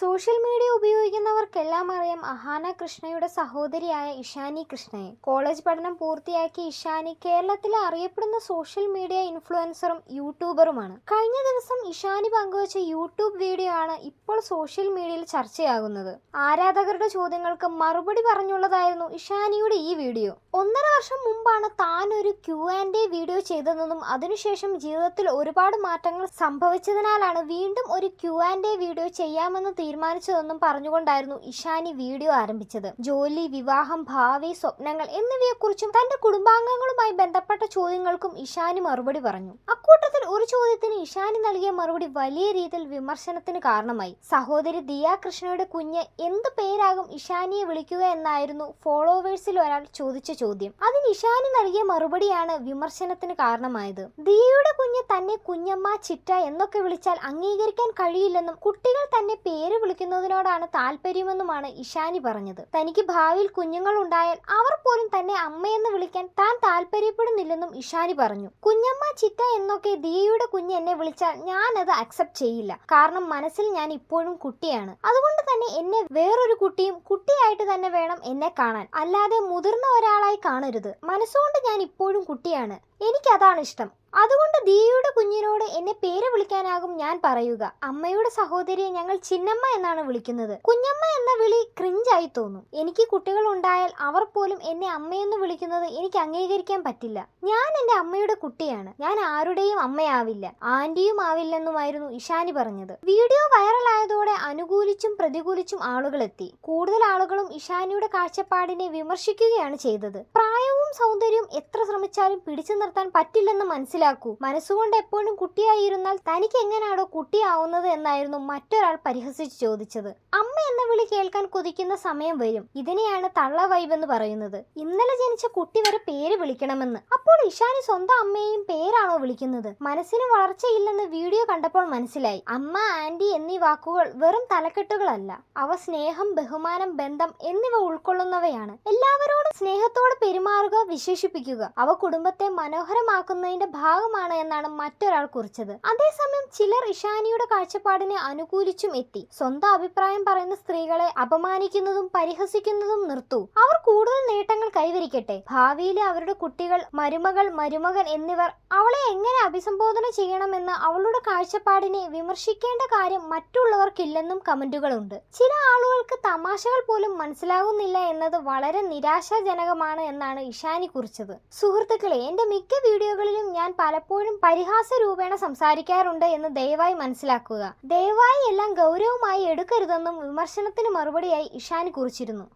Social media ഉപയോഗിക്കുന്നവർക്കെല്ലാം അറിയാം അഹാന കൃഷ്ണയുടെ സഹോദരിയായ ഇഷാനി കൃഷ്ണയെ. കോളേജ് പഠനം പൂർത്തിയാക്കി ഇഷാനി കേരളത്തിലെ അറിയപ്പെടുന്ന സോഷ്യൽ മീഡിയ ഇൻഫ്ലുവൻസറും യൂട്യൂബറുമാണ്. കഴിഞ്ഞ ദിവസം ഇഷാനി പങ്കുവച്ച യൂട്യൂബ് വീഡിയോ ആണ് ഇപ്പോൾ സോഷ്യൽ മീഡിയയിൽ ചർച്ചയാകുന്നത്. ആരാധകരുടെ ചോദ്യങ്ങൾക്ക് മറുപടി പറഞ്ഞുള്ളതായിരുന്നു ഇഷാനിയുടെ ഈ വീഡിയോ. ഒന്നര വർഷം മുമ്പാണ് താൻ ഒരു ക്യു ആൻഡ് എ വീഡിയോ ചെയ്തതെന്നും അതിനുശേഷം ജീവിതത്തിൽ ഒരുപാട് മാറ്റങ്ങൾ സംഭവിച്ചതിനാലാണ് വീണ്ടും ഒരു ക്യു ആൻഡ് എ വീഡിയോ ചെയ്യാമെന്ന് തീരുമാനിച്ചതെന്നും പറഞ്ഞുകൊണ്ടായിരുന്നു ഇഷാനി വീഡിയോ ആരംഭിച്ചത്. ജോലി വിവാഹം ഭാവി സ്വപ്നങ്ങൾ എന്നിവയെക്കുറിച്ചും തന്റെ കുടുംബാംഗങ്ങളുമായി ബന്ധപ്പെട്ട ചോദ്യങ്ങൾക്കും ഇഷാനി മറുപടി പറഞ്ഞു. അക്കൂട്ടത്തിൽ ഒരു ചോദ്യത്തിന് ഇഷാനി നൽകിയ മറുപടി വലിയ രീതിയിൽ വിമർശനത്തിന് കാരണമായി. സഹോദരി ദിയ കൃഷ്ണയുടെ കുഞ്ഞ് എന്ത് പേരാകും ഇഷാനിയെ വിളിക്കുക എന്നായിരുന്നു ഫോളോവേഴ്സിൽ ഒരാൾ ചോദിച്ച ചോദ്യം. അതിന് ഇഷാനി നൽകിയ മറുപടിയാണ് വിമർശനത്തിന് കാരണമായത്. ദിയയുടെ കുഞ്ഞ് തന്നെ കുഞ്ഞമ്മ ചിറ്റ എന്നൊക്കെ വിളിച്ചാൽ അംഗീകരിക്കാൻ കഴിയില്ലെന്നും കുട്ടികൾ തന്നെ പേര് വിളിക്കുന്നതിനോടാണ് താല്പര്യമെന്നുമാണ് ഇഷാനി പറഞ്ഞത്. തനിക്ക് ഭാവിയിൽ കുഞ്ഞുങ്ങൾ ഉണ്ടായാൽ അവർ പോലും തന്നെ അമ്മയെന്ന് വിളിക്കാൻ താൻ താല്പര്യപ്പെടുന്നില്ലെന്നും ഇഷാനി പറഞ്ഞു. കുഞ്ഞമ്മ ചിറ്റ എന്നൊക്കെ ദിയയുടെ കുഞ്ഞ് എന്നെ വിളിച്ചാൽ ഞാൻ അത് അക്സെപ്റ്റ് ചെയ്യില്ല. കാരണം മനസ്സിൽ ഞാൻ ഇപ്പോഴും കുട്ടിയാണ്. അതുകൊണ്ട് തന്നെ എന്നെ വേറൊരു കുട്ടിയും കുട്ടിയായിട്ട് തന്നെ വേണം എന്നെ കാണാൻ. അല്ലാതെ മുതിർന്ന ഒരാളായി കാണരുത്. മനസ്സുകൊണ്ട് ഞാൻ ഇപ്പോഴും കുട്ടിയാണ്. എനിക്കതാണ് ഇഷ്ടം. അതുകൊണ്ട് ദിയയുടെ കുഞ്ഞിനോട് എന്നെ പേര് വിളിക്കാനാകും ഞാൻ പറയുക. അമ്മയുടെ സഹോദരിയെ ഞങ്ങൾ ചിന്നമ്മ എന്നാണ് വിളിക്കുന്നത്. കുഞ്ഞമ്മ എന്ന വിളി ക്രിഞ്ചായി തോന്നും. എനിക്ക് കുട്ടികൾ ഉണ്ടായാൽ അവർ പോലും എന്നെ അമ്മയെന്ന് വിളിക്കുന്നത് എനിക്ക് അംഗീകരിക്കാൻ പറ്റില്ല. ഞാൻ എന്റെ അമ്മയുടെ കുട്ടിയാണ്. ഞാൻ ആരുടെയും അമ്മയാവില്ല. ആന്റിയും ആവില്ലെന്നുമായിരുന്നു ഇഷാനി പറഞ്ഞത്. വീഡിയോ വൈറലായതോടെ അനുകൂലിച്ചും പ്രതികൂലിച്ചും ആളുകളെത്തി. കൂടുതൽ ആളുകളും ഇഷാനിയുടെ കാഴ്ചപ്പാടിനെ വിമർശിക്കുകയാണ് ചെയ്തത്. പ്രായവും സൗന്ദര്യവും എത്ര ശ്രമിച്ചാലും പിടിച്ചു നിർത്താൻ പറ്റില്ലെന്ന് മനസ്സിലാക്കൂ. മനസ്സുകൊണ്ട് എപ്പോഴും കുട്ടിയായിരുന്നാൽ തനിക്ക് എങ്ങനെയാണോ കുട്ടിയാവുന്നത് എന്നായിരുന്നു മറ്റൊരാൾ പരിഹസിച്ച് ചോദിച്ചത്. അമ്മ എന്ന വിളി കേൾക്കാൻ കൊതിക്കുന്ന സമയം വരും. ഇതിനെയാണ് തള്ള വൈബ് എന്ന് പറയുന്നത്. ഇന്നലെ ജനിച്ച കുട്ടി വരെ പേര് വിളിക്കണമെന്ന്. അപ്പോൾ ഇഷാനി സ്വന്തം അമ്മയെയും പേരാണോ വിളിക്കുന്നത്? മനസ്സിന് വളർച്ചയില്ലെന്ന് വീഡിയോ കണ്ടപ്പോൾ മനസ്സിലായി. അമ്മ ആന്റി എന്നീ വാക്കുകൾ വെറും തലക്കെട്ടുകളല്ല. അവ സ്നേഹം ബഹുമാനം ബന്ധം എന്നിവ ഉൾക്കൊള്ളുന്നവയാണ്. എല്ലാവരോടും സ്നേഹത്തോടെ പെരുമാറുക വിശേഷിപ്പിക്കുക. അവ കുടുംബത്തെ മനോഹരമാക്കുന്നതിന്റെ ഭാഗമാണ് എന്നാണ് മറ്റൊരാൾ കുറിച്ചത്. അതേസമയം ചിലർ ഇഷാനിയുടെ കാഴ്ചപ്പാടിനെ അനുകൂലിച്ചും എത്തി. സ്വന്തം അഭിപ്രായം പറയുന്ന സ്ത്രീകളെ അപമാനിക്കുന്നതും പരിഹസിക്കുന്നതും നിർത്തൂ. അവർ കൂടുതൽ നേട്ടങ്ങൾ കൈവരിക്കട്ടെ. ഭാവിയിലെ അവരുടെ കുട്ടികൾ മരുമകൾ മരുമകൻ എന്നിവർ അവളെ എങ്ങനെ അഭിസംബോധന ചെയ്യണമെന്ന് അവളുടെ കാഴ്ചപ്പാടിനെ വിമർശിക്കേണ്ട കാര്യം മറ്റുള്ളവർക്കില്ലെന്നും കമന്റുകളുണ്ട്. ചില ആളുകൾക്ക് തമാശകൾ പോലും മനസ്സിലാകുന്നില്ല എന്നത് വളരെ നിരാശാജനകമാണ് എന്നാണ് എന്നാണ് ഇഷാനി കുറിച്ചത്. സുഹൃത്തുക്കളെ എന്റെ മിക്ക വീഡിയോകളിലും ഞാൻ പലപ്പോഴും പരിഹാസ രൂപേണ സംസാരിക്കാറുണ്ട് എന്ന് ദയവായി മനസ്സിലാക്കുക. ദയവായി എല്ലാം ഗൗരവമായി എടുക്കരുതെന്നും വിമർശനത്തിന് മറുപടിയായി ഇഷാനി കുറിച്ചിരുന്നു.